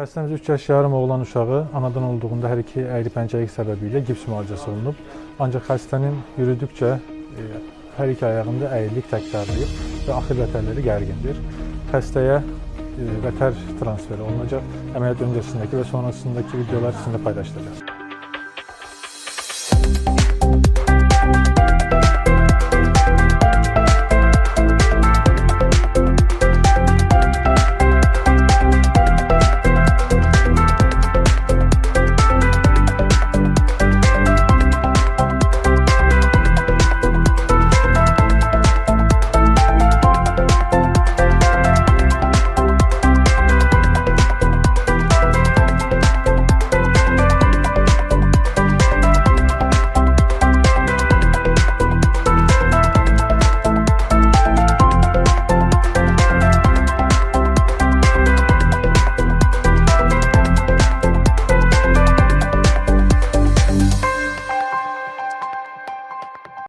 Xəstəmiz 3 yaş yarım oğlan uşağı anadan olduğunda hər iki əyri pəncəlik səbəbilə gips müalicəsi olunub. Ancaq xəstənin yürüdükcə e, hər iki ayağında əyrilik təkrarlayıb və axır vətərləri gərgindir. Xəstəyə e, vətər transferi olunacaq. Əməliyyat öncəsindəki və sonrasındakı videolar sizinlə paylaşılacaq.